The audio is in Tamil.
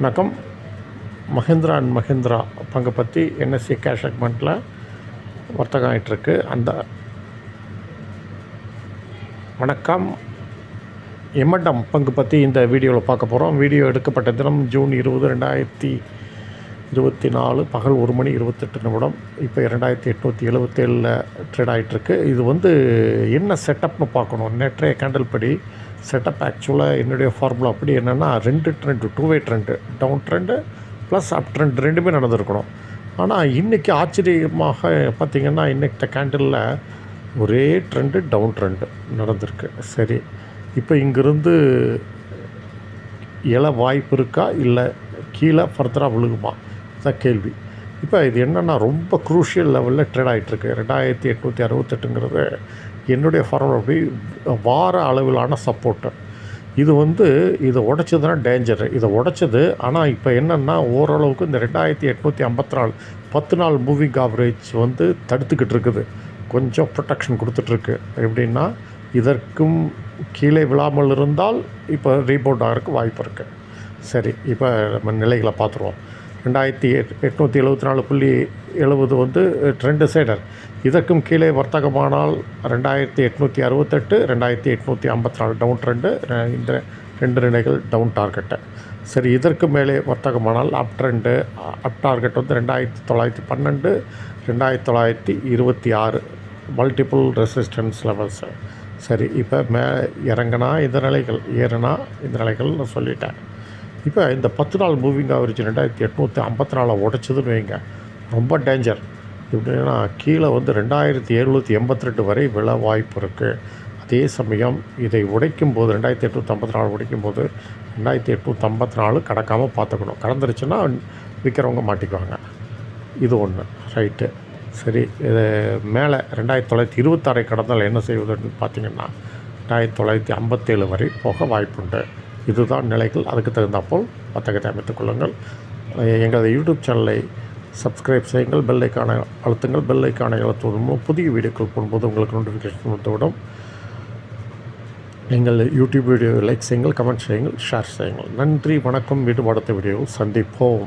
வணக்கம். மஹிந்திரா அண்ட் மஹிந்திரா பங்கை பற்றி என்எஸ்சி கேஷ் செக்மெண்ட்டில் வர்த்தகம் ஆகிட்டுருக்கு அந்த வணக்கம். எம்என்டம் பங்கு பற்றி இந்த வீடியோவில் பார்க்க போகிறோம் வீடியோ எடுக்கப்பட்ட தினம் ஜூன் இருபது ரெண்டாயிரத்தி இருபத்தி நாலு பகல் ஒரு மணி இருபத்தெட்டு நிமிடம். இப்போ ரெண்டாயிரத்தி எட்நூற்றி எழுபத்தேழில் ட்ரேட் ஆகிட்டுருக்கு இது வந்து என்ன செட்டப்னு பார்க்கணும். நேற்றைய கேண்டில் படி செட்டப் ஆக்சுவலாக என்னுடைய ஃபார்முலா அப்படி என்னென்னா ரெண்டு trend two way trend down trend plus up trend ரெண்டுமே நடந்திருக்கணும். ஆனால் இன்றைக்கி ஆச்சரியமாக பார்த்திங்கன்னா இன்றைக்கிட்ட கேண்டிலில் ஒரே ட்ரெண்டு டவுன் ட்ரெண்டு நடந்திருக்கு. சரி இப்போ இங்கேருந்து இல வாய்ப்பு இருக்கா? இல்லை கீழே ஃபர்தராக விழுகுமா? தான் கேள்வி. இப்போ இது என்னென்னா ரொம்ப குரூஷியல் லெவலில் ட்ரேட் ஆகிட்டுருக்கு ரெண்டாயிரத்தி எட்நூற்றி அறுபத்தெட்டுங்கிறது என்னுடைய ஃபார்முலா அப்படி வார அளவிலான சப்போர்ட்டு இது வந்து இதை உடைச்சதுன்னா டேஞ்சரு இதை உடைச்சது ஆனால் இப்போ என்னென்னா ஓரளவுக்கு இந்த ரெண்டாயிரத்தி எட்நூற்றி ஐம்பத்தி நாலு பத்து நாள் மூவிங் ஆவரேஜ் வந்து தடுத்துக்கிட்டு இருக்குது. கொஞ்சம் ப்ரொடெக்ஷன் கொடுத்துட்ருக்கு. எப்படின்னா இதற்கும் கீழே விழாமல் இருந்தால் இப்போ ரீபோர்ட் ஆகிறதுக்கு வாய்ப்பு இருக்குது சரி இப்போ நம்ம நிலைகளை பார்த்துருவோம். ரெண்டாயிரத்தி எட் எட்நூற்றி எழுபத்தி நாலு புள்ளி எழுபது வந்து ட்ரெண்டு சைடர் இதற்கும் கீழே வர்த்தகமானால் ரெண்டாயிரத்தி எட்நூற்றி அறுபத்தெட்டு ரெண்டாயிரத்தி எட்நூற்றி ஐம்பத்தி நாலு டவுன் ட்ரெண்டு இந்த ரெண்டு நிலைகள் டவுன் டார்கெட்டு சரி இதற்கு மேலே வர்த்தகமானால் அப் ட்ரெண்டு அப் டார்கெட் வந்து ரெண்டாயிரத்தி தொள்ளாயிரத்தி பன்னெண்டு ரெண்டாயிரத்தி தொள்ளாயிரத்தி இருபத்தி ஆறு மல்டிபிள் ரெசிஸ்டன்ஸ் லெவல்ஸு சரி இப்போ மே இறங்கினா இந்த நிலைகள் ஏறுனா இந்த நிலைகள் நான் சொல்லிட்டேன். இப்போ இந்த பத்து நாள் மூவிங் ஆவரேஜ் ரெண்டாயிரத்தி எட்நூற்றி ஐம்பத்தி நாலை உடைச்சதுன்னு வைங்க. ரொம்ப டேஞ்சர் எப்படின்னா கீழே வந்து ரெண்டாயிரத்தி எழுநூற்றி எண்பத்தி ரெண்டு வரை விழ வாய்ப்பு இருக்குது அதே சமயம் இதை உடைக்கும் போது ரெண்டாயிரத்தி எட்நூற்றி ஐம்பத்தி நாலு உடைக்கும் போது ரெண்டாயிரத்தி எட்நூற்றி ஐம்பத்தி நாலு கடக்காமல் பார்த்துக்கணும். கடந்துருச்சுன்னா விற்கிறவங்க மாட்டிக்குவாங்க. இது ஒன்று ரைட்டு சரி இது மேலே ரெண்டாயிரத்தி தொள்ளாயிரத்தி இருபத்தாறை கடந்தால் என்ன செய்வதுன்னு பார்த்தீங்கன்னா ரெண்டாயிரத்தி தொள்ளாயிரத்தி ஐம்பத்தேழு வரை போக வாய்ப்புண்டு. இதுதான் நிலைகள். அதுக்கு தகுந்தாப்போல் வர்த்தகத்தை அமைத்துக் கொள்ளுங்கள். எங்களது யூடியூப் சேனலை சப்ஸ்கிரைப் செய்யுங்கள். பெல் ஐக்கானை அழுத்துங்கள். பெல் ஐக்கானை அழுத்துவதன் மூலம் புதிய வீடியோக்கள் போடும்போது உங்களுக்கு நோட்டிஃபிகேஷன் வந்துவிடும். எங்கள் யூடியூப் வீடியோ லைக் செய்யுங்கள் கமெண்ட் செய்யுங்கள் ஷேர் செய்யுங்கள். நன்றி வணக்கம். வீடு அடுத்த வீடியோவில் சந்திப்போம்.